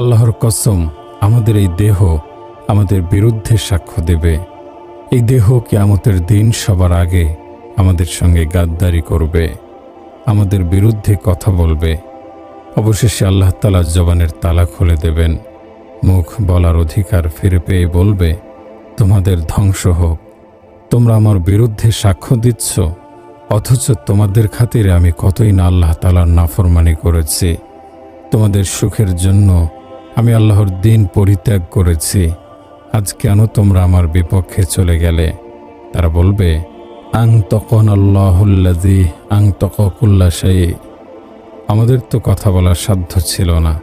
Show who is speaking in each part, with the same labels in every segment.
Speaker 1: আল্লাহর কসম, আমাদের এই দেহ আমাদের বিরুদ্ধে সাক্ষ্য দেবে। এই দেহ কিয়ামতের দিন সবার আগে আমাদের সঙ্গে গাদ্দারি করবে, আমাদের বিরুদ্ধে কথা বলবে। অবশেষে আল্লাহ তালা জবানের তালা খুলে দেবেন, মুখ বলার অধিকার ফিরে পেয়ে বলবে, তোমাদের ধ্বংস হোক, তোমরা আমার বিরুদ্ধে সাক্ষ্য দিচ্ছ, অথচ তোমাদের খাতিরে আমি কতই না আল্লাহ তালার নাফরমানি করেছি। তোমাদের সুখের জন্য আমি আল্লাহর দিন পরিত্যাগ করেছি। আজ কেন তোমরা আমার বিপক্ষে চলে গেলে? তারা বলবে, আং তকন আল্লাহুল্লাজি আং তকুল্লা সেই আমাদের তো কথা বলার সাধ্য ছিল না।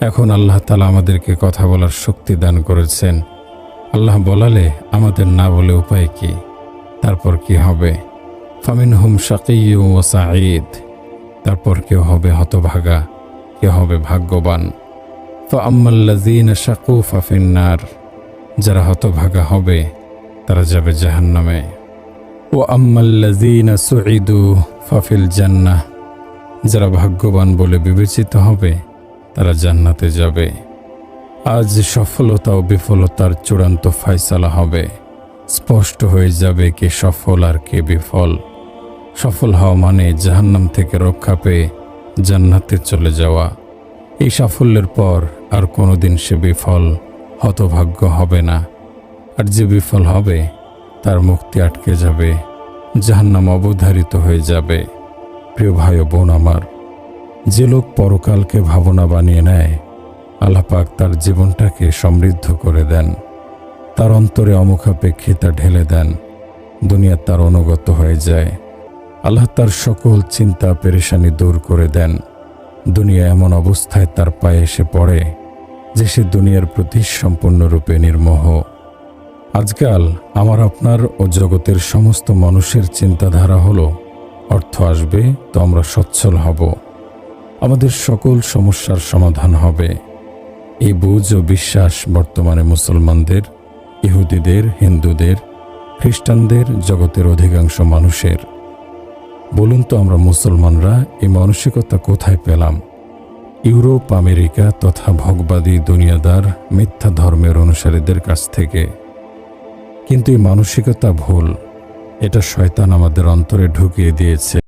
Speaker 1: এখন আল্লাহ তালা আমাদেরকে কথা বলার শক্তি দান করেছেন। আল্লাহ বলালে আমাদের না বলে উপায় কি? তারপর কি হবে? ফামিন হুম শাকিউ ও সাঈদ। তারপর কেউ হবে হতভাগা, কেউ হবে ভাগ্যবান। ফাম্মাল্লাজিন শাকু ফাফিন্নার যারা হতভাগা হবে, তারা যাবে জাহান্নামে। ও আম্মাল্লাজিন সুঈদু ফাফিল জান্নাহ যারা ভাগ্যবান বলে বিবেচিত হবে, তারা জান্নাতে যাবে। আজ সফলতা ও বিফলতার চূড়ান্ত ফায়সালা হবে। স্পষ্ট হয়ে যাবে কে সফল আর কে বিফল। সফল হওয়া মানে জাহান্নাম থেকে রক্ষা পেয়ে জান্নাতে চলে যাওয়া। এই সাফল্যের পর আর কোনোদিন সে বিফল হতভাগ্য হবে না। আর যে বিফল হবে, তার মুক্তি আটকে যাবে, জাহান্নাম অবধারিত হয়ে যাবে। প্রিয় ভাই বোন আমার, যে লোক পরকালকে ভাবনা বানিয়ে নেয় আল্লাপাক তার জীবনটাকে সমৃদ্ধ করে দেন। তার অন্তরে অমুখাপেক্ষিতা ঢেলে দেন। দুনিয়া তার অনুগত হয়ে যায়। আল্লাহ তার সকল চিন্তা, পেরেশানি দূর করে দেন। দুনিয়া এমন অবস্থায় তার পায়ে এসে পড়ে যে সে দুনিয়ার প্রতি সম্পূর্ণরূপে নির্মোহ। আজকাল আমার আপনার ও জগতের সমস্ত মানুষের চিন্তাধারা হলো, অর্থ আসবে তো আমরা সচ্ছল হব। আমাদের সকল সমস্যার সমাধান হবে। এই বুঝ ও বিশ্বাস বর্তমানে মুসলমানদের, ইহুদিদের, হিন্দুদের, খ্রিস্টানদের, জগতের অধিকাংশ মানুষের। বলুন তো আমরা মুসলমানরা এই মানসিকতা কোথায় পেলাম? ইউরোপ, আমেরিকা তথা ভগবাদী দুনিয়াদার মিথ্যা ধর্মের অনুসারীদের কাছ থেকে। কিন্তু এই মানসিকতা ভুল। এটা শয়তান আমাদের অন্তরে ঢুকিয়ে দিয়েছে।